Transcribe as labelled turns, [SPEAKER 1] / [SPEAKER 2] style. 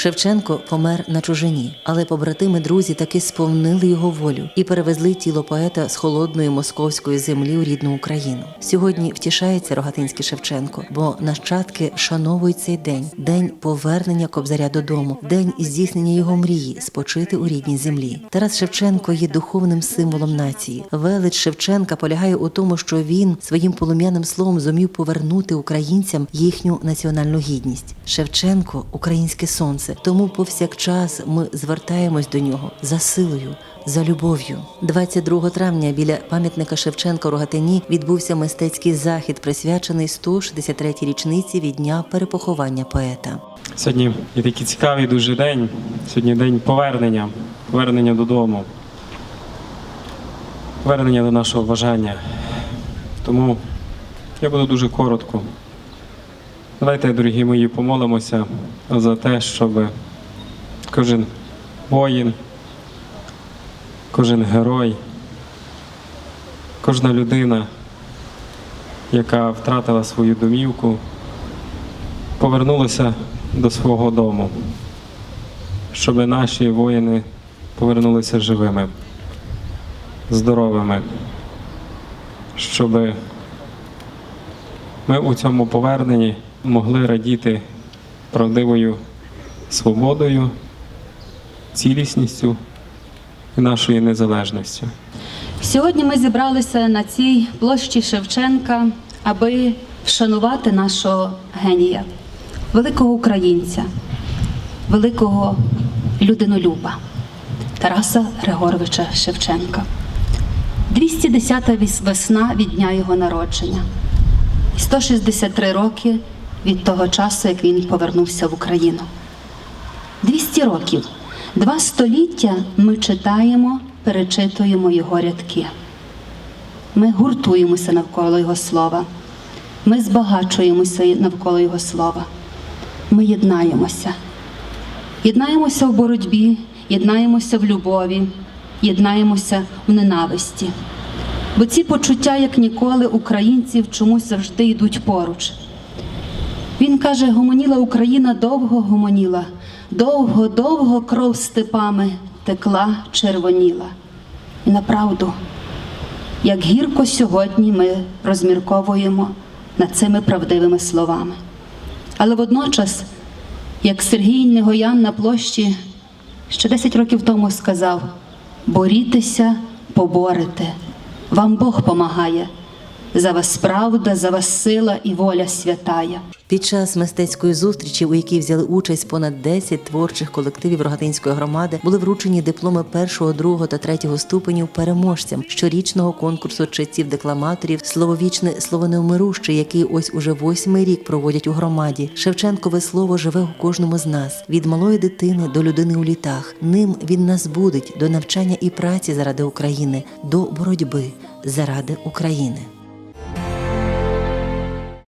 [SPEAKER 1] Шевченко помер на чужині, але побратими друзі таки сповнили його волю і перевезли тіло поета з холодної московської землі у рідну Україну. Сьогодні втішається Рогатинський Шевченко, бо нащадки вшановують цей день день повернення кобзаря додому, день здійснення його мрії спочити у рідній землі. Тарас Шевченко є духовним символом нації. Велич Шевченка полягає у тому, що він своїм полум'яним словом зумів повернути українцям їхню національну гідність. Шевченко українське сонце. Тому повсякчас ми звертаємось до нього за силою. За любов'ю 22 травня біля пам'ятника Шевченка Рогатині відбувся мистецький захід, присвячений 163-й річниці від дня перепоховання поета.
[SPEAKER 2] Сьогодні є такий цікавий дуже день. Сьогодні день повернення, повернення додому, повернення до нашого бажання. Тому я буду дуже коротко. Давайте, дорогі мої, помолимося за те, щоб кожен воїн, кожен герой, кожна людина, яка втратила свою домівку, повернулася до свого дому, щоб наші воїни повернулися живими, здоровими, щоб ми у цьому поверненні могли радіти правдивою свободою, цілісністю і нашою незалежністю.
[SPEAKER 3] Сьогодні ми зібралися на цій площі Шевченка, аби вшанувати нашого генія, великого українця, великого людинолюба Тараса Григоровича Шевченка. 210-та віс- весна від дня його народження, і 163 роки від того часу, як він повернувся в Україну. 200 років, два століття ми читаємо, перечитуємо його рядки. Ми гуртуємося навколо Його слова. Ми збагачуємося навколо Його слова. Ми єднаємося. Єднаємося в боротьбі, єднаємося в любові, єднаємося в ненависті. Бо ці почуття, як ніколи, українців чомусь завжди йдуть поруч. Він каже: гомоніла Україна довго гомоніла, довго, довго кров степами текла, червоніла. І направду, як гірко сьогодні ми розмірковуємо над цими правдивими словами. Але водночас, як Сергій Негоян на площі ще 10 років тому сказав: борітеся, поборете, вам Бог помагає. За вас правда, за вас сила і воля святая.
[SPEAKER 1] Під час мистецької зустрічі, у якій взяли участь понад 10 творчих колективів Рогатинської громади, були вручені дипломи першого, другого та третього ступенів переможцям щорічного конкурсу читців декламаторів Слововічне слово невмируще, який ось уже восьмий рік проводять у громаді. Шевченкове слово живе у кожному з нас від малої дитини до людини у літах. Ним він нас будить до навчання і праці заради України, до боротьби заради України.